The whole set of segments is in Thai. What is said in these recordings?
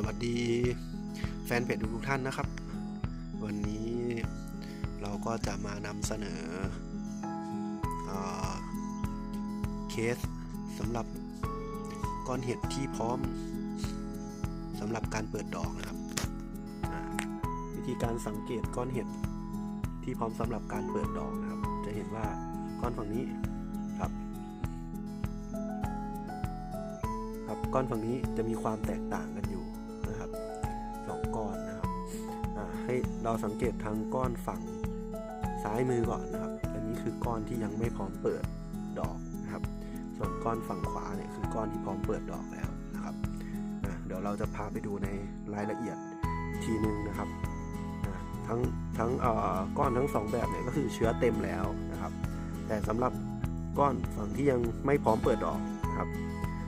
สวัสดีแฟนเพจทุกท่านนะครับ วันนี้เราก็จะมานำเสนอเอเคสสำหรับก้อนเห็ดที่พร้อมสำหรับการเปิดดอกนะครับ วิธีการสังเกตก้อนเห็ดที่พร้อมสำหรับการเปิดดอกนะครับ จะเห็นว่าก้อนฝั่งนี้ครับครับก้อนฝั่งนี้จะมีความแตกต่างกัน ให้เราสังเกตทางก้อนฝั่งซ้ายมือก่อนนะครับ อันนี้คือก้อนที่ยังไม่พร้อมเปิดดอกนะครับ ส่วนก้อนฝั่งขวาเนี่ยคือก้อนที่พร้อมเปิดดอกแล้วนะครับเดี๋ยวเราจะพาไปดูในรายละเอียดอีกทีนึงนะครับทั้งทั้งก้อนทั้งสองแบบเนี่ยก็คือเชื้อเต็มแล้วนะครับ แต่สำหรับก้อนฝั่งที่ยังไม่พร้อมเปิดดอกนะครับ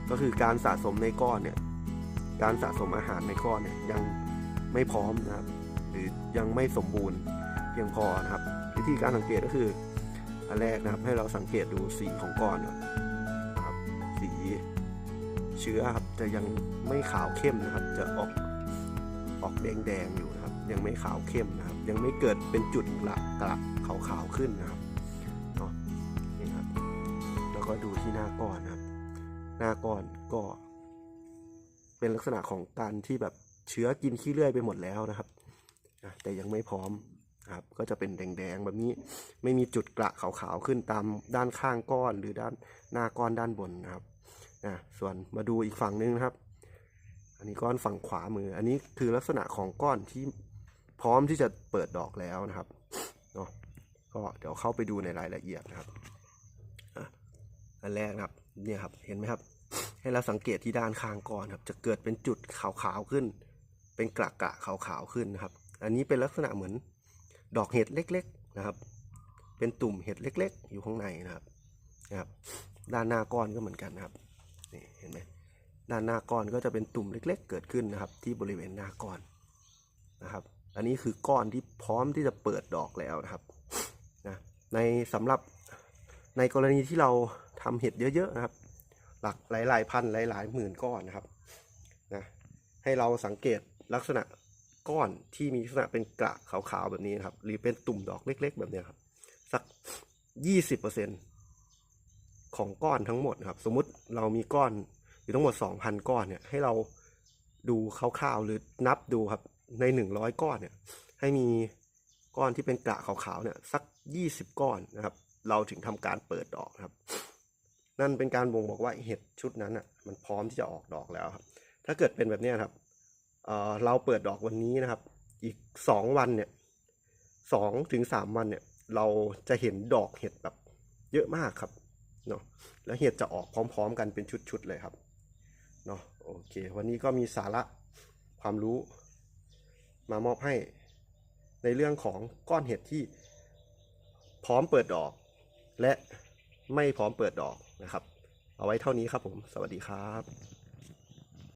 ก็คือการสะสมในก้อนเนี่ยการสะสมอาหารในก้อนเนี่ยยังไม่พร้อมนะครับ หรือยังไม่สมบูรณ์เพียงพอนะครับ วิธีการสังเกตก็คือ อันแรกนะครับให้เราสังเกตดูสีของก้อนนะครับสีเชื้อครับจะยังไม่ขาวเข้มนะครับ จะออกออกแดงๆอยู่นะครับ ยังไม่ขาวเข้มนะครับ ยังไม่เกิดเป็นจุดกระกระขาวๆขึ้นนะครับเนาะนี่ครับ แล้วก็ดูที่หน้าก้อนนะครับ หน้าก้อนก็ เป็นลักษณะของการที่แบบเชื้อกินขี้เลื่อยไปหมดแล้วนะครับ แต่ยังไม่พร้อมครับก็จะเป็นแดงๆแบบนี้ไม่มีจุดกระขาวๆขึ้นตามด้านข้างก้อนหรือด้านหน้าก้อนด้านบนนะครับอะส่วนมาดูอีกฝั่งนึงนะครับ อันนี้ก้อนฝั่งขวามือ อันนี้คือลักษณะของก้อนที่พร้อมที่จะเปิดดอกแล้วนะครับเนาะก็เดี๋ยวเข้าไปดูในรายละเอียดนะครับอันแรกนะครับเนี่ยครับเห็นไหมครับ ให้เราสังเกตที่ด้านข้างก้อนครับ จะเกิดเป็นจุดขาวๆขึ้น เป็นกระกระขาวๆขึ้นนะครับ อันนี้เป็นลักษณะเหมือนดอกเห็ดเล็ก ๆนะครับ เป็นตุ่มเห็ดเล็ก ๆ อยู่ข้างในนะครับนะครับ ด้านหน้าก้อนก็เหมือนกันนะครับนี่เห็นไหมด้านหน้าก้อนก็จะเป็นตุ่มเล็ก ๆ เกิดขึ้นนะครับ ที่บริเวณหน้าก้อนนะครับ อันนี้คือก้อนที่พร้อมที่จะเปิดดอกแล้วนะครับนะในสำหรับในกรณีที่เราทำเห็ดเยอะ ๆ นะครับ หลักหลายๆพันหลายๆหมื่นก้อนนะครับนะให้เราสังเกตลักษณะ ก้อนที่มีลักษณะเป็นกระขาวๆแบบนี้นครับ หรือเป็นตุ่มดอกเล็ก ๆ แบบนี้ครับ สักยี่สิบเปอร์เซ็นของก้อนทั้งหมดครับ สมมติเรามีก้อนอยู่ทั้งหมดสองพันก้อนเนี่ย ให้เราดูคร่าวๆหรือนับดูครับ ในหนึ่งร้อยก้อนเนี่ย ให้มีก้อนที่เป็นกระขาวๆเนี่ย สักยี่สิบก้อนนะครับ เราถึงทำการเปิดดอกครับ นั่นเป็นการบ่งบอกว่าเห็ดชุดนั้นอะ มันพร้อมที่จะออกดอกแล้วครับ ถ้าเกิดเป็นแบบนี้ครับ เอ่อเราเปิดดอกวันนี้นะครับ อีกสองวันเนี่ยสองถึงสามวันเนี่ย เราจะเห็นดอกเห็ดแบบเยอะมากครับเนาะแล้วเห็ดจะออกพร้อม ๆ กันเป็นชุดๆเลยครับเนาะโอเค วันนี้ก็มีสาระความรู้ มามอบให้ในเรื่องของก้อนเห็ดที่พร้อมเปิดดอก และไม่พร้อมเปิดดอกนะครับ เอาไว้เท่านี้ครับผม สวัสดีครับ